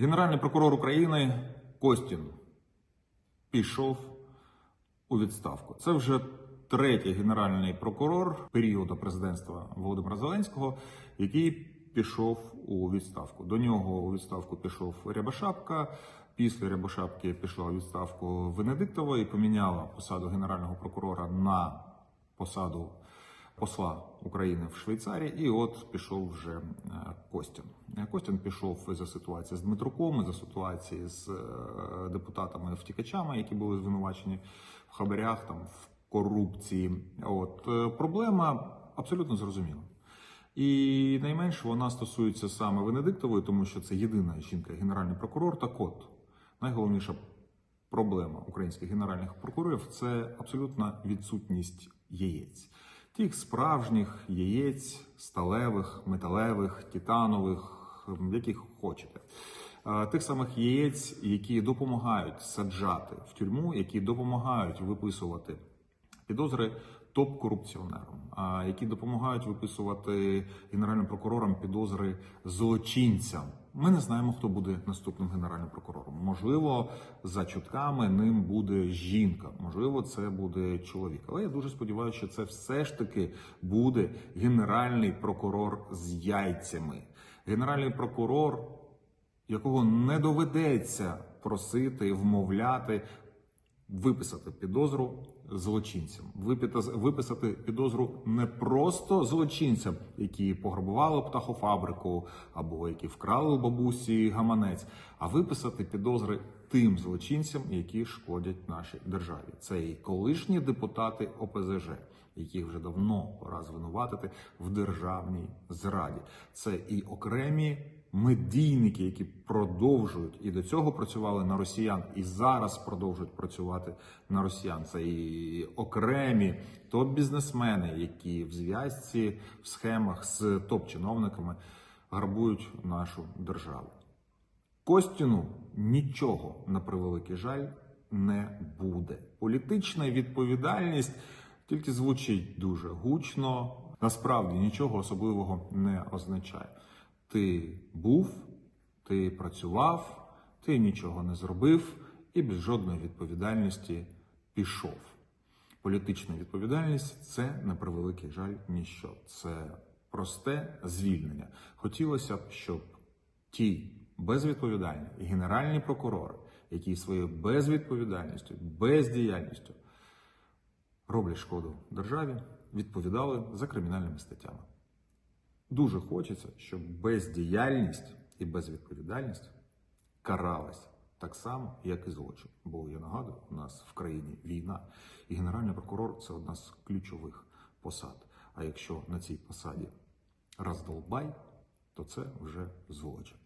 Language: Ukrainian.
Генеральний прокурор України Костін пішов у відставку. Це вже третій генеральний прокурор періоду президентства Володимира Зеленського, який пішов у відставку. До нього у відставку пішов Рябошапка. Після Рябошапки пішла у відставку Венедиктова і поміняла посаду генерального прокурора на посаду посла України в Швейцарії, і от пішов вже е, Костін. Е, Костін пішов за ситуації з Дмитруком, за ситуації з е, депутатами-втікачами, які були звинувачені в хабарях, там в корупції. От проблема абсолютно зрозуміла. І найменше вона стосується саме Венедиктової, тому що це єдина жінка, генеральний прокурор. Так от найголовніша проблема українських генеральних прокурорів це абсолютна відсутність яєць. Тих справжніх яєць, сталевих, металевих, титанових, яких хочете. Тих самих яєць, які допомагають саджати в тюрму, які допомагають виписувати підозри топ-корупціонерам, які допомагають виписувати генеральним прокурорам підозри злочинцям. Ми не знаємо, хто буде наступним генеральним прокурором. Можливо, за чутками ним буде жінка, можливо, це буде чоловік. Але я дуже сподіваюся, що це все ж таки буде генеральний прокурор з яйцями. Генеральний прокурор, якого не доведеться просити, вмовляти виписати підозру злочинцям, виписати підозру не просто злочинцям, які пограбували птахофабрику або які вкрали бабусі гаманець, а виписати підозри тим злочинцям, які шкодять нашій державі. Це і колишні депутати ОПЗЖ, яких вже давно пора звинуватити в державній зраді. Це і окремі медійники, які продовжують і до цього працювали на росіян, і зараз продовжують працювати на росіян. Це і окремі топ-бізнесмени, які в зв'язці в схемах з топ-чиновниками грабують нашу державу. Костіну нічого на превеликий жаль не буде. Політична відповідальність тільки звучить дуже гучно. Насправді нічого особливого не означає. Ти був, ти працював, ти нічого не зробив і без жодної відповідальності пішов. Політична відповідальність це на превеликий жаль ніщо. Це просте звільнення. Хотілося б, щоб ті безвідповідальні генеральні прокурори, які своєю безвідповідальністю, бездіяльністю роблять шкоду державі, відповідали за кримінальними статтями. Дуже хочеться, щоб бездіяльність і безвідповідальність каралась так само, як і злочин. Бо я нагадую, у нас в країні війна, і генеральний прокурор це одна з ключових посад. А якщо на цій посаді роздолбай, то це вже злочин.